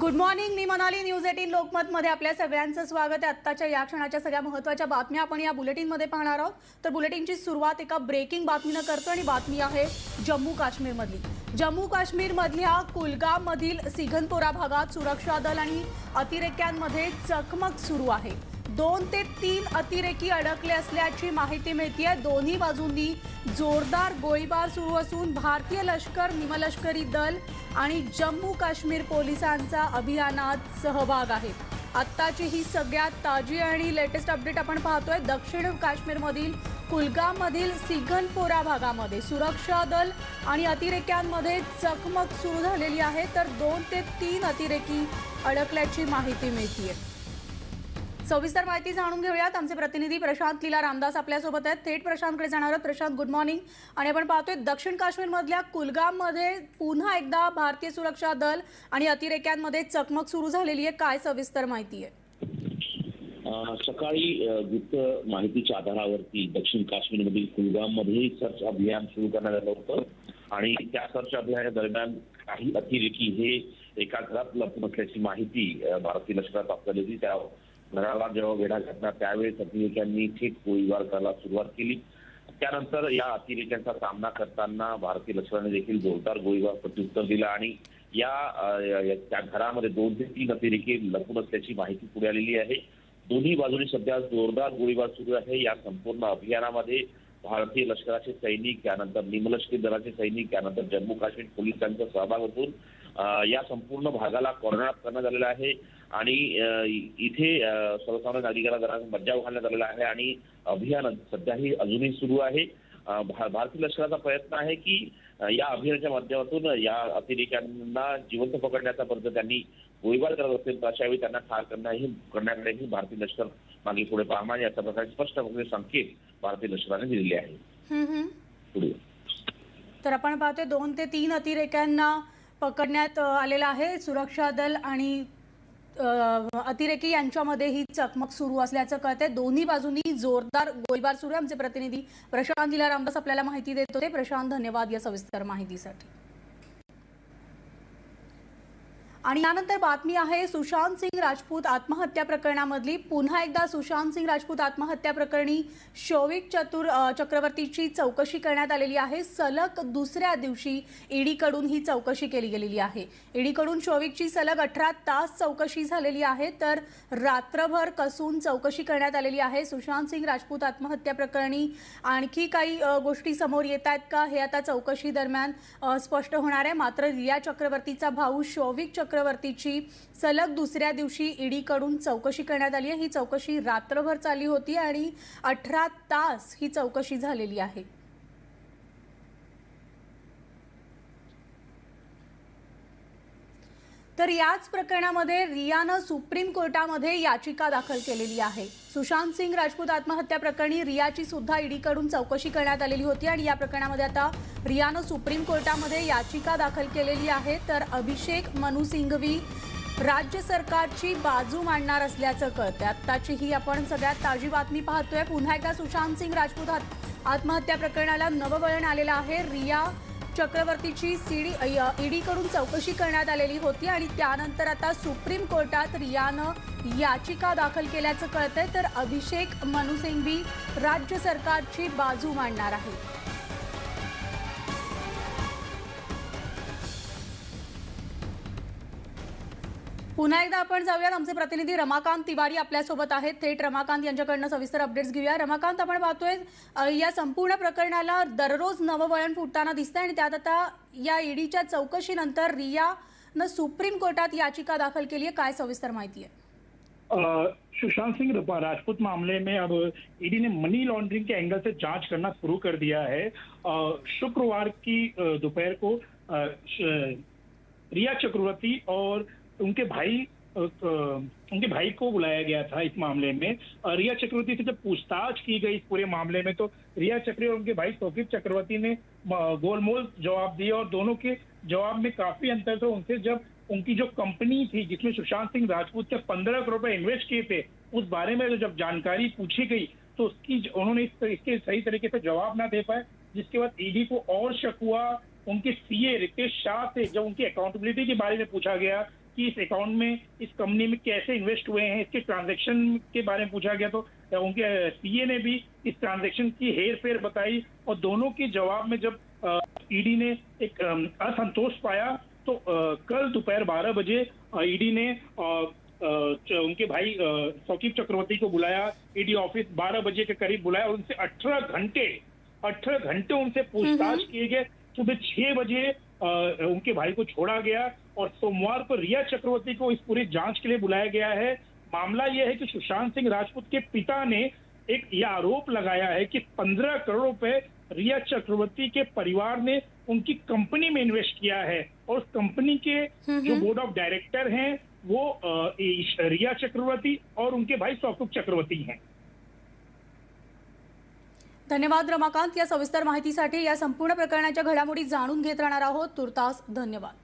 Good morning मी Manali news eighteen Lokmat मध्ये आपल्या सगळ्यांचं स्वागत आहे. आत्ताच्या या क्षणाच्या सगळ्या महत्त्वाच्या बातम्या आपण या बुलेटिनमध्ये पाहणार आहोत. तर बुलेटिनची सुरुवात एका ब्रेकिंग बातमीनं करतो आणि बातमी आहे जम्मू काश्मीरमधली. जम्मू काश्मीरमधल्या कुलगाममधील सिघनपोरा भागात सुरक्षा दल आणि अतिरेक्यांमध्ये चकमक सुरू आहे. दोन ते तीन अतिरेकी अडकले असल्याची माहिती मिळतीये. दोन्ही बाजूंनी जोरदार गोळीबार सुरू असून भारतीय लष्कर निमलष्करी दल आणि जम्मू काश्मीर पोलिसांचा अभियानात सहभाग आहे. आत्ताची ही सगळ्यात ताजी आणि लेटेस्ट अपडेट आपण पाहतोय. दक्षिण काश्मीरमधील कुलगाममधील सिघनपोरा भागामध्ये सुरक्षा दल आणि अतिरेक्यांमध्ये चकमक सुरू झालेली आहे. तर दोन ते तीन अतिरेकी अडकल्याची माहिती मिळतीये. सविस्तर माहिती जाणून घेऊयात. आमचे प्रतिनिधी प्रशांत लीला रामदास आपल्यासोबत आहेत. थेट प्रशांतकडे जाणार आहोत. प्रशांत गुड मॉर्निंग आणि आपण पाहतोय दक्षिण काश्मीरमधल्या कुलगाममध्ये पुन्हा एकदा भारतीय सुरक्षा दल आणि अतिरेक्यांमध्ये चकमक सुरू झालेली आहे. काय सविस्तर माहिती आहे? सकाळी गुप्त माहितीच्या आधारावरती दक्षिण काश्मीरमधील कुलगाममध्ये सर्च अभियान सुरू करण्यात आलं होतं. आणि त्या सर्च अभियाना दरम्यान काही अतिरेकी हे एका घरात लपून असल्याची माहिती भारतीय लष्करात आपल्याला होती त्या घराला जेव्हा वेढा घातला त्यावेळेस अतिरेक्यांनी थेट गोळीबार करायला सुरुवात केली. त्यानंतर या अतिरेक्यांचा सामना करताना भारतीय लष्कराने देखील जोरदार गोळीबार प्रत्युत्तर दिलं आणि या त्या घरामध्ये दोन ते तीन अतिरेकी लपून असल्याची माहिती पुढे आलेली आहे. दोन्ही बाजूनी सध्या जोरदार गोळीबार सुरू आहे. या संपूर्ण अभियानामध्ये भारतीय लष्कराचे सैनिक त्यानंतर निमलष्करी दलाचे सैनिक त्यानंतर जम्मू काश्मीर पोलिसांचा सहभाग असून या संपूर्ण भागाला कॉर्नर करण्यात आलेला आहे. आणि इथे सर्वसामान्य नागरिकांना जरा मज्जाव घालण्यात आलेला आहे आणि अभियान सध्याही अजूनही सुरू आहे. भा- भारतीय लष्कराचा प्रयत्न आहे की या अभियानाच्या माध्यमातून या अतिरेक्यांना जिवंत पकडण्याचा पर्यंत त्यांनी गोळीबार करत असेल तर अशा वेळी त्यांना ठार करण्याही करण्याकडेही भारतीय लष्कर मागे पुढे पाहणार याचा प्रकारे स्पष्ट संकेत भारतीय लष्कराने दिलेले आहे. पुढे. तर आपण पाहतोय दोन ते तीन अतिरेक्यांना पकडण्यात आलेलं आहे. सुरक्षा दल आणि अतिरेकी यांच्यामध्ये ही चकमक सुरू असल्याचं कळतंय. दोन्ही बाजूनी जोरदार गोळीबार सुरू आहे. आमचे प्रतिनिधी प्रशांत दिला रामदास आपल्याला माहिती देत होते. प्रशांत धन्यवाद या सविस्तर माहितीसाठी. आणि यानंतर बातमी आहे सुशांत सिंग राजपूत आत्महत्या प्रकरणामधली. पुन्हा एकदा सुशांत सिंग राजपूत आत्महत्या प्रकरणी शौविक चतुर चक्रवर्तीची चौकशी करण्यात आलेली आहे. सलग दुसऱ्या दिवशी ईडीकडून ही चौकशी केली गेलेली आहे. ईडीकडून शौविकची सलग अठरा तास चौकशी झालेली आहे. तर रात्रभर कसून चौकशी करण्यात आलेली आहे. सुशांत सिंग राजपूत आत्महत्या प्रकरणी आणखी काही गोष्टी समोर येत आहेत का? हे आता चौकशी दरम्यान स्पष्ट होणार आहे. मात्र रिया चक्रवर्तीचा भाऊ शौविक चक्रवर्तीची सलग दुसऱ्या दिवशी ईडीकडून चौकशी करण्यात आली आहे. ही चौकशी रात्रभर चालली होती आणि अठरा तास ही चौकशी झालेली आहे. तर याच प्रकरणामध्ये रियानं सुप्रीम कोर्टामध्ये याचिका दाखल केलेली आहे. सुशांत सिंग राजपूत आत्महत्या प्रकरणी रियाची सुद्धा ईडीकडून चौकशी करण्यात आलेली होती आणि या प्रकरणामध्ये आता रियानं सुप्रीम कोर्टामध्ये याचिका दाखल केलेली आहे. तर अभिषेक मनु सिंघवी राज्य सरकारची बाजू मांडणार असल्याचं कळतं आत्ताची ही आपण सगळ्यात ताजी बातमी पाहतोय. पुन्हा एकदा सुशांत सिंग राजपूत आत- आत्महत्या प्रकरणाला नववळण आलेलं आहे. रिया चक्रवर्तीची सीडी ईडीकडून चौकशी करण्यात आलेली होती आणि त्यानंतर आता सुप्रीम कोर्टात रियानं याचिका दाखल केल्याचं कळतंय तर अभिषेक मनुसिंघवी राज्य सरकारची बाजू मांडणार आहे. पुन्हा एकदा आपण जाऊयात. आमचे प्रतिनिधी रमाकांत तिवारी आपल्यासोबत आहेत. थेट रमाकांत यांच्याकडनं सविस्तर अपडेट्स घेऊया. रमाकांत आपण पाहतोय या संपूर्ण प्रकरणाला दररोज नवं फुटताना दिसतंय आणि त्यात आता या ईडीच्या चौकशीनंतर रियानं सुप्रीम कोर्टात याचिका दाखल केली आहे काय सविस्तर माहिती आहे? सुशांत सिंह राजपूत मामले में अब ईडी ने मनी लॉन्ड्रिंग के एंगल से जाँच करना शुरू कर दिया है। शुक्रवार की दोपहर को रिया चक्रवर्ती और उनके भाई उनके भाई को बुलाया गया था इस मामले में। रिया चक्रवर्ती से जब पूछताछ की गई इस पूरे मामले में तो रिया चक्रवर्ती और उनके भाई तौकीब चक्रवर्ती ने गोलमोल जवाब दिए और दोनों के जवाब में काफ़ी अंतर था। उनसे जब उनकी जो कंपनी थी, जिसमें सुशांत सिंह राजपूत ने पंद्रह करोड़ रुपए इन्वेस्ट किए थे, उस बारे में जब जानकारी पूछी गई तो उसकी उन्होंने इस- इसके सही तरीके से जवाब ना दे पाए। जिसके बाद ईडी को और शक हुआ। उनके सीए रितेश शाह से जब उनकी अकाउंटेबिलिटी के बारे में पूछा गया कि इस अकाउंट में, इस कंपनी में कैसे इन्वेस्ट हुए हैं, इसके ट्रांजैक्शन के बारे में पूछा गया तो उनके सीए ने भी इस ट्रांजैक्शन की हेर फेर बताई। और दोनों के जवाब में जब ईडी ने एक असंतोष पाया तो अ, कल दोपहर बारह बजे ईडी ने अ, अ, च- उनके भाई सौकीब चक्रवर्ती को बुलाया ईडी ऑफ़िस बारह बजे के करीब बुलाया और उनसे अठारह घंटे अठारह घंटे उनसे पूछताछ किए गए। सुबह छह बजे उनके भाई को छोड़ा गया और सोमवार को रिया चक्रवर्ती को इस पूरी जाँच के लिए बुलाया गया है। मामला यह है कि सुशांत सिंह राजपूत के पिता ने एक ये आरोप लगाया है कि पंद्रह करोड़ रुपए रिया चक्रवर्ती के परिवार ने उनकी कंपनी में इन्वेस्ट किया है और उस कंपनी के जो बोर्ड ऑफ़ डायरेक्टर हैं वो रिया चक्रवर्ती और उनके भाई सौकुब चक्रवर्ती हैं। धन्यवाद रमाकांत या सविस्तर माहितीसाठी या संपूर्ण प्रकरणाच्या घडामोडी जाणून घेत राहणार आहोत तुर्तास धन्यवाद.